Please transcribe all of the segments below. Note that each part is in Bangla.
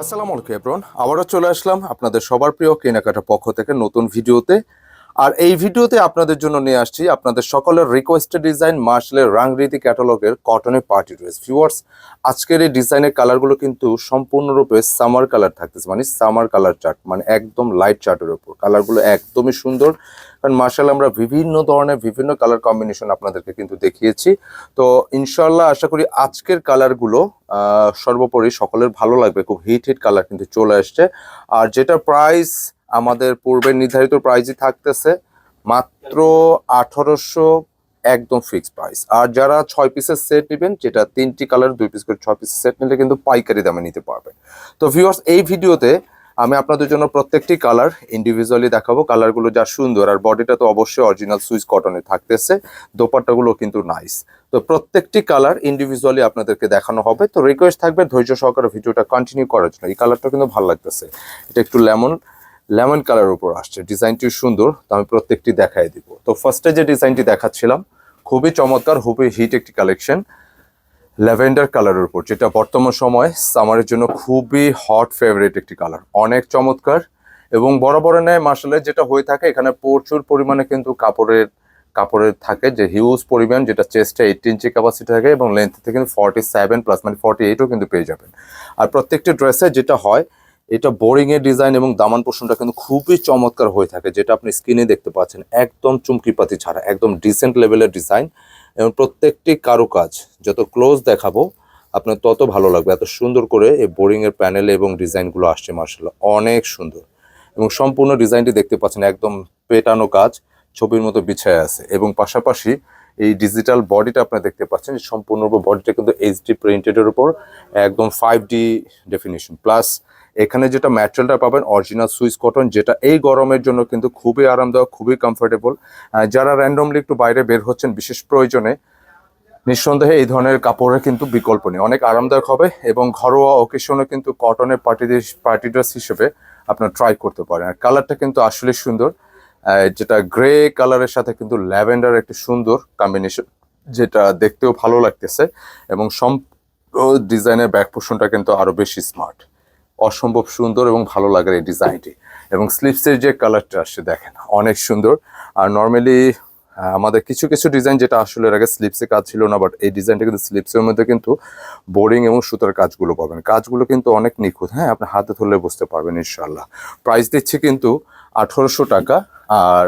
আসসালামু আলাইকুম এব্রন আবারও চলে আসলাম আপনাদের সবার প্রিয় কেনাকাটার পক্ষ থেকে নতুন ভিডিওতে। আর এই ভিডিওতে আপনাদের জন্য নিয়ে আসছি আপনাদের সকলের রিকোয়েস্টেড ডিজাইন মার্শালের রাংরীতি ক্যাটালগের কটনের পার্টি ড্রেস ভিউয়ার্স আজকের এই ডিজাইনের কালারগুলো কিন্তু সম্পূর্ণরূপে সামার কালার থাকতেছে মানে সামার কালার চার্ট মানে একদম লাইট চার্টের উপর। কালারগুলো একদমই সুন্দর, কারণ মার্শাল আমরা বিভিন্ন ধরনের বিভিন্ন কালার কম্বিনেশন আপনাদেরকে কিন্তু দেখিয়েছি। তো ইনশাল্লাহ আশা করি আজকের কালারগুলো সর্বোপরি সকলের ভালো লাগবে, খুব হিট হিট কালার কিন্তু চলে আসছে। আর যেটা প্রাইস আমাদের পূর্বে নির্ধারিত প্রাইসই থাকতেছে মাত্র আঠারোশো একদম ফিক্স প্রাইস আর যারা ছয় পিসের সেট নেবেন, যেটা তিনটি কালার দুই পিস করে ছয় পিসের সেট নিলে কিন্তু পাইকারি দামে নিতে পারবেন তো ভিউয়ার্স এই ভিডিওতে আমি আপনাদের জন্য প্রত্যেকটি কালার ইন্ডিভিজুয়ালি দেখাবো। কালারগুলো যা সুন্দর, আর বডিটা তো অবশ্যই অরিজিনাল সুইচ কটনে থাকতেছে, দোপাট্টাগুলো কিন্তু নাইস তো প্রত্যেকটি কালার ইন্ডিভিজুয়ালি আপনাদেরকে দেখানো হবে। তো রিকোয়েস্ট থাকবে, ধৈর্য সহকারে ভিডিওটা কন্টিনিউ করার জন্য। এই কালারটা কিন্তু ভালো লাগতেছে। এটা একটু লেমন লেমন কালার উপর আসছে। ডিজাইনটি সুন্দর, তো আমি প্রত্যেকটি দেখাই দিব। তো ফার্স্টে যে ডিজাইনটি দেখাচ্ছিলাম, খুবই চমৎকার, খুবই হিট একটি কালেকশন ল্যাভেন্ডার কালারের উপর, যেটা বর্তমান সময় সামারের জন্য খুবই হট ফেভারিট একটি কালার অনেক চমৎকার এবং বড় বড় নেয় মার্শালের যেটা হয়ে থাকে, এখানে প্রচুর পরিমাণে কিন্তু কাপড়ের কাপড়ের থাকে, যে হিউজ পরিমাণ, যেটা চেস্টে এইট ইঞ্চি ক্যাপাসিটি থাকে এবং লেন্থ থেকে কিন্তু ফর্টি সেভেন প্লাস মানে ফর্টি এইটও কিন্তু পেয়ে যাবেন। আর প্রত্যেকটি ড্রেসে যেটা হয় এটা বোরিং এর ডিজাইন এবং দামান পোষণটা কিন্তু খুবই চমৎকার হয়ে থাকে, যেটা আপনি স্ক্রিনে দেখতে পাচ্ছেন। একদম চুমকিপাতি ছাড়া, একদম ডিসেন্ট লেভেলের ডিজাইন এবং প্রত্যেকটি কারুকাজ যত ক্লোজ দেখাবো, আপনার তত ভালো লাগবে। এত সুন্দর করে এই বোরিং এর প্যানেল এবং ডিজাইনগুলো আসছে, মার্শাল্লাহ। অনেক সুন্দর। এবং সম্পূর্ণ ডিজাইনটি দেখতে পাচ্ছেন, একদম পেটানো কাজ, ছবির মতো বিছায় আছে। এবং পাশাপাশি এই ডিজিটাল বডিটা আপনারা দেখতে পাচ্ছেন যে সম্পূর্ণ বডিটা কিন্তু এইচডি প্রিন্টেডের উপর, একদম ফাইভ ডি ডেফিনেশন প্লাস এখানে যেটা ম্যাটেরিয়ালটা পাবেন অরিজিনাল সুইস কটন যেটা এই গরমের জন্য কিন্তু খুবই আরামদায়ক, খুবই কমফোর্টেবল যারা র্যান্ডমলি একটু বাইরে বের হচ্ছেন, বিশেষ প্রয়োজনে নিঃসন্দেহে এই ধরনের কাপড়ের কিন্তু বিকল্প নেই। অনেক আরামদায়ক হবে এবং ঘরোয়া অকেশনে কিন্তু কটনের পার্টি পার্টি ড্রেস হিসেবে আপনার ট্রাই করতে পারেন। আর কালারটা কিন্তু আসলে সুন্দর। যেটা গ্রে কালারের সাথে কিন্তু ল্যাভেন্ডার একটি সুন্দর কম্বিনেশন যেটা দেখতেও ভালো লাগতেছে এবং সম ডিজাইনের ব্যাক পোর্শনটা কিন্তু আরও বেশি স্মার্ট অসম্ভব সুন্দর এবং ভালো লাগার এই ডিজাইনটি। এবং স্লিপসের যে কালারটা আসছে দেখেন, অনেক সুন্দর। আর নর্মালি আমাদের কিছু কিছু ডিজাইন যেটা আসলে আগে স্লিপসে কাজ ছিল না বাট এই ডিজাইনটা কিন্তু স্লিপসের মধ্যে কিন্তু বোরিং এবং সুতার কাজগুলো পাবেন। কাজগুলো কিন্তু অনেক নিখুঁত। হ্যাঁ আপনি হাতে ধরলে বুঝতে পারবেন ইনশাল্লাহ প্রাইস দিচ্ছে কিন্তু আঠারোশো টাকা, আর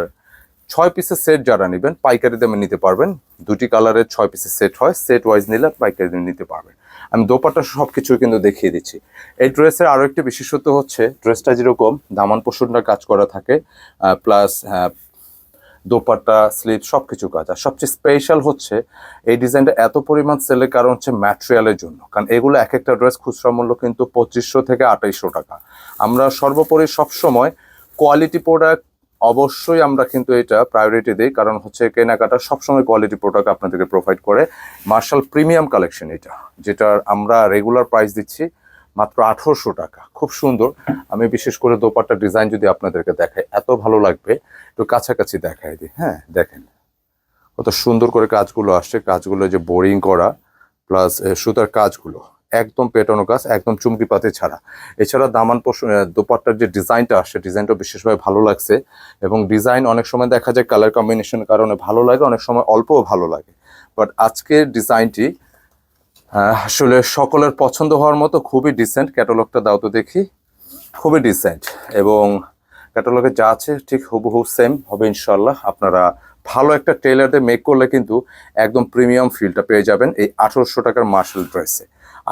ছয় পিসের সেট যারা নেবেন, পাইকারি দামে নিতে পারবেন। দুটি কালারের ছয় পিসের সেট হয় সেট ওয়াইজ নিলে পাইকারি দামে নিতে পারবেন। আমি দোপাট্টা সব কিছু কিন্তু দেখিয়ে দিচ্ছি। এই ড্রেসের আরও একটি বিশেষত্ব হচ্ছে ড্রেসটা যেরকম, দামান পোষণটা কাজ করা থাকে প্লাস দোপাট্টা স্লিপ সব কিছু কাজ। আর সবচেয়ে স্পেশাল হচ্ছে, এই ডিজাইনটা এত পরিমাণ সেলের কারণ হচ্ছে ম্যাটেরিয়ালের জন্য। কারণ এগুলো এক একটা ড্রেস খুচরা মূল্য কিন্তু পঁচিশশো থেকে আঠাইশশো টাকা। আমরা সর্বোপরি সবসময় কোয়ালিটি প্রোডাক্ট অবশ্যই আমরা কিন্তু এটা প্রায়োরিটি দিই, কারণ হচ্ছে কেনাকাটা সবসময় কোয়ালিটি প্রোডাক্ট আপনাদেরকে প্রোভাইড করে। মার্শাল প্রিমিয়াম কালেকশন এটা, যেটার আমরা রেগুলার প্রাইস দিচ্ছি মাত্র আঠারোশো টাকা। খুব সুন্দর। আমি বিশেষ করে দোপাট্টা ডিজাইন যদি আপনাদেরকে দেখাই, এত ভালো লাগবে, একটু কাছাকাছি দেখাই দিই হ্যাঁ দেখেন। কত সুন্দর করে কাজগুলো আসছে, কাজগুলো যে বোরিং করা প্লাস সুতার কাজগুলো। একদম পেটানো কাজ একদম চুমকি পাতে ছাড়া। এছাড়া দামান দোপাট্টার যে ডিজাইনটা আসছে ডিজাইনটা বিশেষভাবে ভালো লাগছে এবং ডিজাইন অনেক সময় দেখা যায় কালার কম্বিনেশনের কারণে ভালো লাগে, অনেক সময় অল্পও ভালো লাগে। বাট আজকের ডিজাইনটি আসলে সকলের পছন্দ হওয়ার মতো খুবই ডিসেন্ট ক্যাটালগটা দাও তো দেখি। খুবই ডিসেন্ট এবং ক্যাটালগে যা আছে ঠিক হুবহু সেম হবে ইনশাল্লাহ আপনারা ভালো একটা টেলারদের মেক করলে কিন্তু একদম প্রিমিয়াম ফিলটা পেয়ে যাবেন এই আঠারোশো টাকার মার্শাল ড্রেসে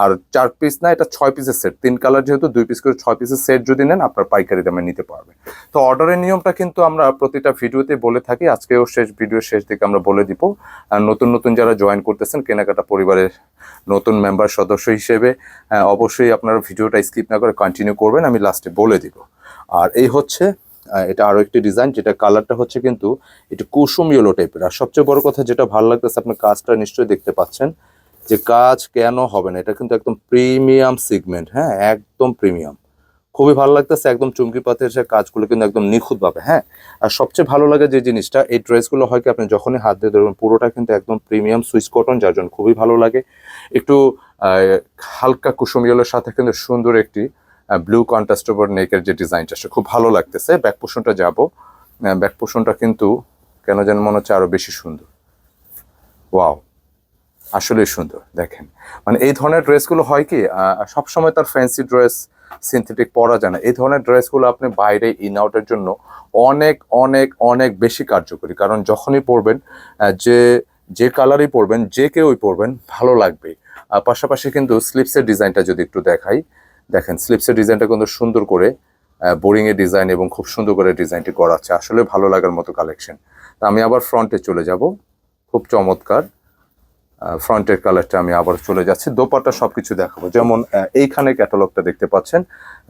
আর চার পিস না এটা ছয় পিসের সেট তিন কালার যেহেতু দুই পিস করে ছয় পিসের সেট যদি নেন আপনার পাইকারি দামে নিতে পারবেন। তো অর্ডারের নিয়মটা কিন্তু আমরা প্রতিটা ভিডিওতে বলে থাকি। আজকেও শেষ ভিডিও শেষ দিকে আমরা বলে দিব। নতুন নতুন যারা জয়েন করতেছেন কেনাকাটা পরিবারের নতুন মেম্বার সদস্য হিসেবে আহ, অবশ্যই আপনারা ভিডিওটা স্কিপ না করে কন্টিনিউ করবেন আমি লাস্টে বলে দিব। আর এই হচ্ছে এটা আরও একটি ডিজাইন যেটা কালারটা হচ্ছে কিন্তু একটু কুসুম ইয়েলো টাইপের আর সবচেয়ে বড় কথা যেটা ভালো লাগতেছে আপনি কাজটা নিশ্চয়ই দেখতে পাচ্ছেন। যে কাজ কেন হবে না, এটা কিন্তু একদম প্রিমিয়াম সিগমেন্ট হ্যাঁ একদম প্রিমিয়াম। খুবই ভালো লাগতেছে, একদম চুমকি পাতের সে কাজগুলো কিন্তু একদম নিখুঁত ভাবে হ্যাঁ। আর সবচেয়ে ভালো লাগে যে জিনিসটা, এই ড্রেসগুলো হয় কি, আপনি যখনই হাত দিয়ে ধরবেন, পুরোটা কিন্তু একদম প্রিমিয়াম সুইচ কটন, যার জন্য খুবই ভালো লাগে। একটু হালকা কুসুম ইয়েলোর সাথে কিন্তু সুন্দর একটি ব্লু কন্ট্রাস্ট ওভার নেকের যে ডিজাইনটা, সে খুব ভালো লাগতেছে। ব্যাক পোষণটা যাব ব্যাক পোষণটা কিন্তু কেন যেন মনে হচ্ছে আরও বেশি সুন্দর। ওয়াও আসলে সুন্দর, দেখেন। মানে এই ধরনের ড্রেসগুলো হয় কি সবসময় তার ফ্যান্সি ড্রেস সিনথেটিক পরা যায় না। এই ধরনের ড্রেসগুলো আপনি বাইরে ইন আউটের জন্য অনেক অনেক অনেক বেশি কার্যকরী। কারণ যখনই পরবেন যে যে কালারই পরবেন, যে কেউই পরবেন, ভালো লাগবে। পাশাপাশি কিন্তু স্লিপসের ডিজাইনটা যদি একটু দেখাই, দেখেন স্লিপসের ডিজাইনটা কিন্তু সুন্দর করে বোরিং এর ডিজাইন এবং খুব সুন্দর করে ডিজাইনটি করা আছে। আসলে ভালো লাগার মতো কালেকশন তা আমি আবার ফ্রন্টে চলে যাব। খুব চমৎকার। ফ্রন্টের কালারটা আমি আবার চলে যাচ্ছি। দোপাট্টা সব কিছু দেখাবো। যেমন এইখানে ক্যাটালগটা দেখতে পাচ্ছেন।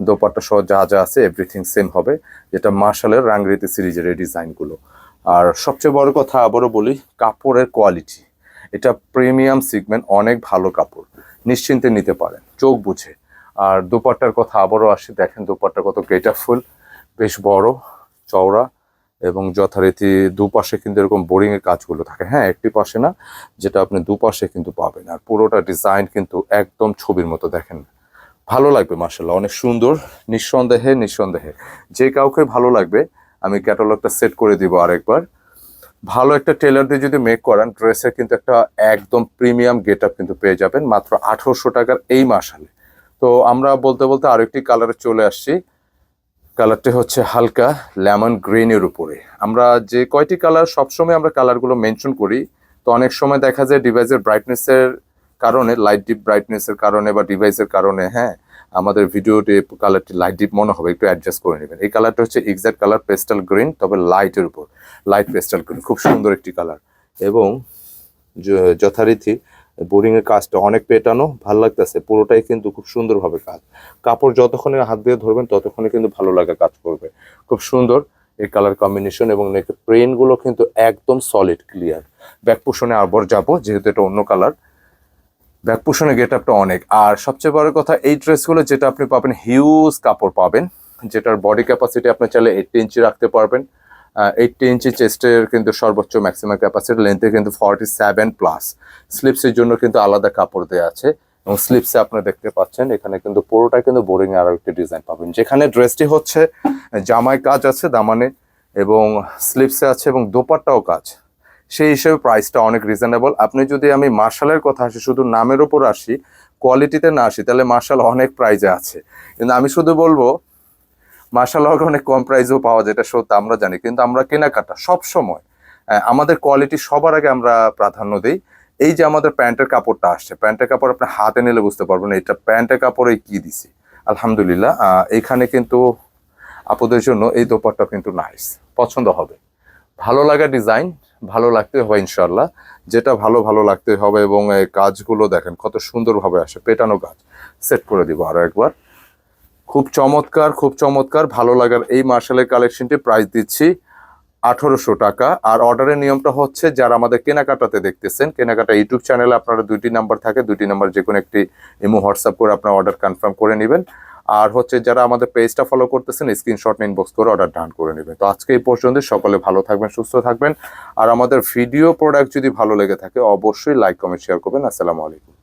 দোপাট্টা সহ যা যা আছে এভরিথিং সেম হবে, যেটা মার্শালের রাংরিতি সিরিজের এই ডিজাইনগুলো। আর সবচেয়ে বড় কথা আবারও বলি, কাপড়ের কোয়ালিটি এটা প্রিমিয়াম সিগমেন্ট অনেক ভালো কাপড়। নিশ্চিন্তে নিতে পারেন, চোখ বুঝে। আর দোপাট্টার কথা আবারও আসি, দেখেন দোপাট্টা কত গেটাফুল বেশ বড়, চওড়া। এবং যথারীতি দুপাশে কিন্তু এরকম বোরিং এর কাজগুলো থাকে। হ্যাঁ একটি পাশে না, যেটা আপনি দুপাশে কিন্তু পাবেন। আর পুরোটা ডিজাইন কিন্তু একদম ছবির মতো দেখেন। ভালো লাগবে মার্শাল্লাহ অনেক সুন্দর। নিঃসন্দেহে নিঃসন্দেহে। যে কাউকে ভালো লাগবে, আমি ক্যাটালগটা সেট করে দিব আরেকবার। ভালো একটা টেলার দিয়ে যদি মেক করান, ড্রেসের কিন্তু একটা একদম প্রিমিয়াম গেট আপ কিন্তু পেয়ে যাবেন, মাত্র আঠারোশো টাকার এই মাসালে তো আমরা বলতে বলতে আরেকটি কালারে চলে আসছি। কালারটি হচ্ছে হালকা লেমন গ্রিনের উপরে। আমরা যে কয়টি কালার, সবসময় আমরা কালারগুলো মেনশন করি। তো অনেক সময় দেখা যায় ডিভাইসের ব্রাইটনেসের কারণে লাইট ডিপ ব্রাইটনেসের কারণে বা ডিভাইসের কারণে হ্যাঁ আমাদের ভিডিওটি কালারটি লাইট ডিপ মনে হবে, একটু অ্যাডজাস্ট করে নেবেন। এই কালারটা হচ্ছে এক্সাক্ট কালার পেস্টাল গ্রিন তবে লাইটের উপর লাইট পেস্টাল গ্রিন খুব সুন্দর একটি কালার এবং যথারীতি বোরিং এর কাজটা অনেক পেটানো, ভালো লাগতেছে। পুরোটাই কিন্তু খুব সুন্দরভাবে কাজ। কাপড় যতক্ষণে হাত দিয়ে ধরবেন, ততক্ষণে কিন্তু ভালো লাগা কাজ করবে। খুব সুন্দর এই কালার কম্বিনেশন এবং প্লেনগুলো কিন্তু একদম সলিড ক্লিয়ার ব্যাক পোষণে আবার যাব, যেহেতু এটা অন্য কালার ব্যাক পোষণে গেট আপটা অনেক। আর সবচেয়ে বড় কথা, এই ড্রেসগুলো যেটা আপনি পাবেন হিউজ কাপড় পাবেন, যেটার বডি ক্যাপাসিটি আপনি চাইলে এইটটি ইঞ্চি রাখতে পারবেন। এইটটি ইঞ্চি চেস্টের কিন্তু সর্বোচ্চ ম্যাক্সিমাম ক্যাপাসিটি লেন্থে কিন্তু ফর্টি সেভেন প্লাস স্লিপসের জন্য কিন্তু আলাদা কাপড় দেওয়া আছে এবং স্লিপসে আপনারা দেখতে পাচ্ছেন, এখানে কিন্তু পুরোটা কিন্তু বোরিং আরও একটি ডিজাইন পাবেন। যেখানে ড্রেসটি হচ্ছে জামায় কাজ আছে দামানে এবং স্লিপসে আছে এবং দোপাট্টাও কাজ। সেই হিসেবে প্রাইসটা অনেক রিজনেবল আপনি যদি আমি মার্শালের কথা আসি, শুধু নামের উপর আসি কোয়ালিটিতে না আসি, তাহলে মার্শাল অনেক প্রাইজে আছে। কিন্তু আমি শুধু বলব মার্শাল হক অনেক কম প্রাইসেও পাওয়া যায়, এটা সত্য, আমরা জানি। কিন্তু আমরা কেনাকাটা সব সময় আমাদের কোয়ালিটি সবার আগে আমরা প্রাধান্য দিই। এই যে আমাদের প্যান্টের কাপড়টা আসছে, প্যান্টের কাপড় আপনি হাতে নিলে বুঝতে পারবেন এটা প্যান্টের কাপড়ে কি দিছি। আলহামদুলিল্লাহ এখানে কিন্তু আপুদের জন্য এই দোপারটা কিন্তু নাইস পছন্দ হবে। ভালো লাগা ডিজাইন ভালো লাগতে হবে ইনশাল্লাহ যেটা ভালো ভালো লাগতে হবে এবং এই কাজগুলো দেখেন কত সুন্দরভাবে আসে, পেটানো কাজ। সেট করে দিব আরও একবার। খুব চমৎকার খুব চমৎকার, ভালো লাগার এই মার্শালের কালেকশনটি প্রাইস দিচ্ছি আঠারোশো টাকা। আর অর্ডারের নিয়মটা হচ্ছে, যারা আমাদের কেনাকাটাতে দেখতেছেন, কেনাকাটা ইউটিউব চ্যানেলে আপনারা দুইটি নাম্বার থাকে, দুইটি নাম্বার যে কোনো একটি ইমো হোয়াটসঅ্যাপ করে আপনার অর্ডার কনফার্ম করে নেবেন। আর হচ্ছে যারা আমাদের পেজটা ফলো করতেছেন স্ক্রিনশট ইনবক্স করে অর্ডার ডান করে নেবেন। তো আজকে এই পর্যন্ত সকলে ভালো থাকবেন, সুস্থ থাকবেন। আর আমাদের ভিডিও প্রোডাক্ট যদি ভালো লেগে থাকে, অবশ্যই লাইক কমেন্ট শেয়ার করবেন। আসসালামু আলাইকুম।